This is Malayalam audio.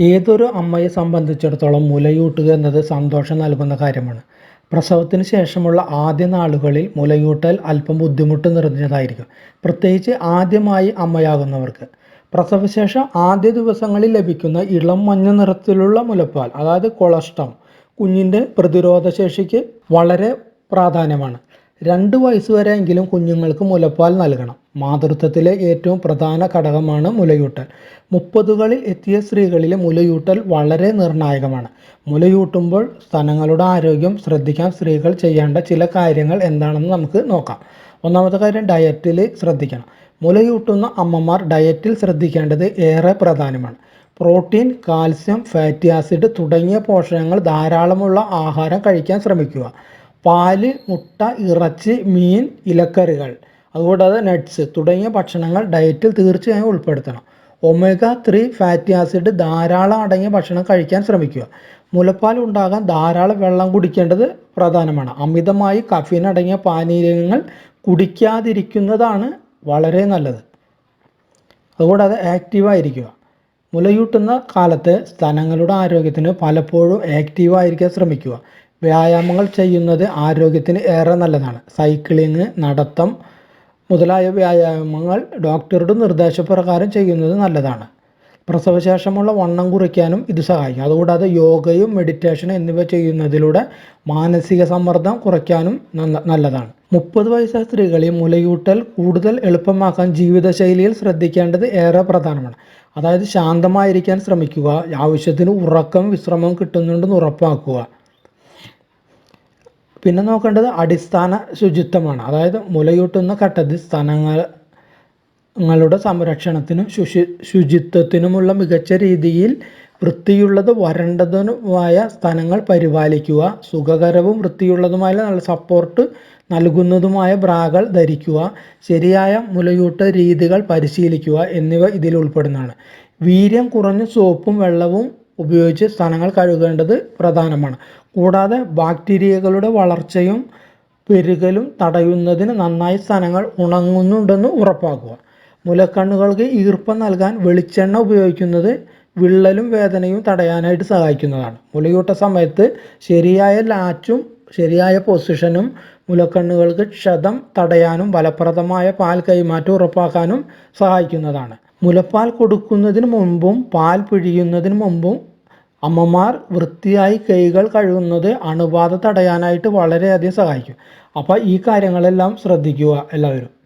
ഏതൊരു അമ്മയെ സംബന്ധിച്ചിടത്തോളം മുലയൂട്ടുക എന്നത് സന്തോഷം നൽകുന്ന കാര്യമാണ്. പ്രസവത്തിന് ശേഷമുള്ള ആദ്യ നാളുകളിൽ മുലയൂട്ടൽ അല്പം ബുദ്ധിമുട്ട് നിറഞ്ഞതായിരിക്കും. പ്രത്യേകിച്ച് ആദ്യമായി അമ്മയാകുന്നവർക്ക്. പ്രസവശേഷം ആദ്യ ദിവസങ്ങളിൽ ലഭിക്കുന്ന ഇളം മഞ്ഞ നിറത്തിലുള്ള മുലപ്പാൽ അതായത് കൊളസ്ട്രം കുഞ്ഞിന്റെ പ്രതിരോധശേഷിക്ക് വളരെ പ്രാധാന്യമാണ്. രണ്ട് വയസ്സ് വരെയെങ്കിലും കുഞ്ഞുങ്ങൾക്ക് മുലപ്പാൽ നൽകണം. മാതൃത്വത്തിലെ ഏറ്റവും പ്രധാന ഘടകമാണ് മുലയൂട്ടൽ. മുപ്പതുകളിൽ എത്തിയ സ്ത്രീകളിലെ മുലയൂട്ടൽ വളരെ നിർണായകമാണ്. മുലയൂട്ടുമ്പോൾ സ്ഥലങ്ങളുടെ ആരോഗ്യം ശ്രദ്ധിക്കാൻ സ്ത്രീകൾ ചെയ്യേണ്ട ചില കാര്യങ്ങൾ എന്താണെന്ന് നമുക്ക് നോക്കാം. ഒന്നാമത്തെ കാര്യം ഡയറ്റിൽ ശ്രദ്ധിക്കണം. മുലയൂട്ടുന്ന അമ്മമാർ ഡയറ്റിൽ ശ്രദ്ധിക്കേണ്ടത് ഏറെ പ്രധാനമാണ് പ്രോട്ടീൻ കാൽസ്യം ഫാറ്റി ആസിഡ് തുടങ്ങിയ പോഷകങ്ങൾ ധാരാളമുള്ള ആഹാരം കഴിക്കാൻ ശ്രമിക്കുക. പാൽ മുട്ട ഇറച്ചി മീൻ ഇലക്കറികൾ. അതുകൂടാതെ നട്ട്സ് തുടങ്ങിയ ഭക്ഷണങ്ങൾ ഡയറ്റിൽ തീർച്ചയായും ഉൾപ്പെടുത്തണം. ഒമേഗ ത്രീ ഫാറ്റി ആസിഡ് ധാരാളം അടങ്ങിയ ഭക്ഷണം കഴിക്കാൻ ശ്രമിക്കുക. മുലപ്പാൽ ഉണ്ടാകാൻ ധാരാളം വെള്ളം കുടിക്കേണ്ടത് പ്രധാനമാണ്. അമിതമായി കഫീൻ അടങ്ങിയ പാനീയങ്ങൾ കുടിക്കാതിരിക്കുന്നതാണ് വളരെ നല്ലത്. അതുകൂടാതെ ആക്റ്റീവായിരിക്കുക മുലയൂട്ടുന്ന കാലത്ത് സ്ഥലങ്ങളുടെ ആരോഗ്യത്തിന് പലപ്പോഴും ആക്റ്റീവായിരിക്കാൻ ശ്രമിക്കുക. വ്യായാമങ്ങൾ ചെയ്യുന്നത് ആരോഗ്യത്തിന് ഏറെ നല്ലതാണ്. സൈക്ലിങ് നടത്തം മുതലായ വ്യായാമങ്ങൾ ഡോക്ടറുടെ നിർദ്ദേശപ്രകാരം ചെയ്യുന്നത് നല്ലതാണ്. പ്രസവശേഷമുള്ള വണ്ണം കുറയ്ക്കാനും ഇത് സഹായിക്കും. അതുകൂടാതെ യോഗയും മെഡിറ്റേഷനും എന്നിവ ചെയ്യുന്നതിലൂടെ മാനസിക സമ്മർദ്ദം കുറയ്ക്കാനും നല്ലതാണ്. മുപ്പത് വയസ്സായ സ്ത്രീകളെ മുലയൂട്ടൽ കൂടുതൽ എളുപ്പമാക്കാൻ ജീവിതശൈലിയിൽ ശ്രദ്ധിക്കേണ്ടത് ഏറെ പ്രധാനമാണ്. അതായത് ശാന്തമായിരിക്കാൻ ശ്രമിക്കുക ആവശ്യത്തിന് ഉറക്കം വിശ്രമം കിട്ടുന്നുണ്ടെന്ന് ഉറപ്പാക്കുക. പിന്നെ നോക്കേണ്ടത് അടിസ്ഥാന ശുചിത്വമാണ്. അതായത് മുലയൂട്ടുന്ന ഘട്ടത്തിൽ സ്ഥലങ്ങളുടെ സംരക്ഷണത്തിനും ശുചി ശുചിത്വത്തിനുമുള്ള മികച്ച രീതിയിൽ വൃത്തിയുള്ളത് വരണ്ടതുമായ സ്ഥലങ്ങൾ പരിപാലിക്കുക സുഖകരവും വൃത്തിയുള്ളതുമായ നല്ല സപ്പോർട്ട് നൽകുന്നതുമായ ബ്രാകൾ ധരിക്കുക ശരിയായ മുലയൂട്ട രീതികൾ പരിശീലിക്കുക എന്നിവ ഇതിൽ ഉൾപ്പെടുന്നതാണ്. വീര്യം കുറഞ്ഞ സോപ്പും വെള്ളവും ഉപയോഗിച്ച് സ്ഥലങ്ങൾ കഴുകേണ്ടത് പ്രധാനമാണ്. കൂടാതെ ബാക്ടീരിയകളുടെ വളർച്ചയും പെരുകലും തടയുന്നതിന് നന്നായി സ്ഥലങ്ങൾ ഉണങ്ങുന്നുണ്ടെന്ന് ഉറപ്പാക്കുക. മുലക്കണ്ണുകൾക്ക് ഈർപ്പം നൽകാൻ വെളിച്ചെണ്ണ ഉപയോഗിക്കുന്നത് വിള്ളലും വേദനയും തടയാനായിട്ട് സഹായിക്കുന്നതാണ്. മുലയൂട്ട സമയത്ത് ശരിയായ ലാച്ചും ശരിയായ പൊസിഷനും മുലക്കണ്ണുകൾക്ക് ക്ഷതം തടയാനും ഫലപ്രദമായ പാൽ കൈമാറ്റം ഉറപ്പാക്കാനും സഹായിക്കുന്നതാണ്. മുലപ്പാൽ കൊടുക്കുന്നതിന് മുമ്പും പാൽ പിഴിയുന്നതിന് മുമ്പും അമ്മമാർ വൃത്തിയായി കൈകൾ കഴുകുന്നത് അണുബാധ തടയാനായിട്ട് വളരെയധികം സഹായിക്കും. അപ്പോൾ ഈ കാര്യങ്ങളെല്ലാം ശ്രദ്ധിക്കുക എല്ലാവരും.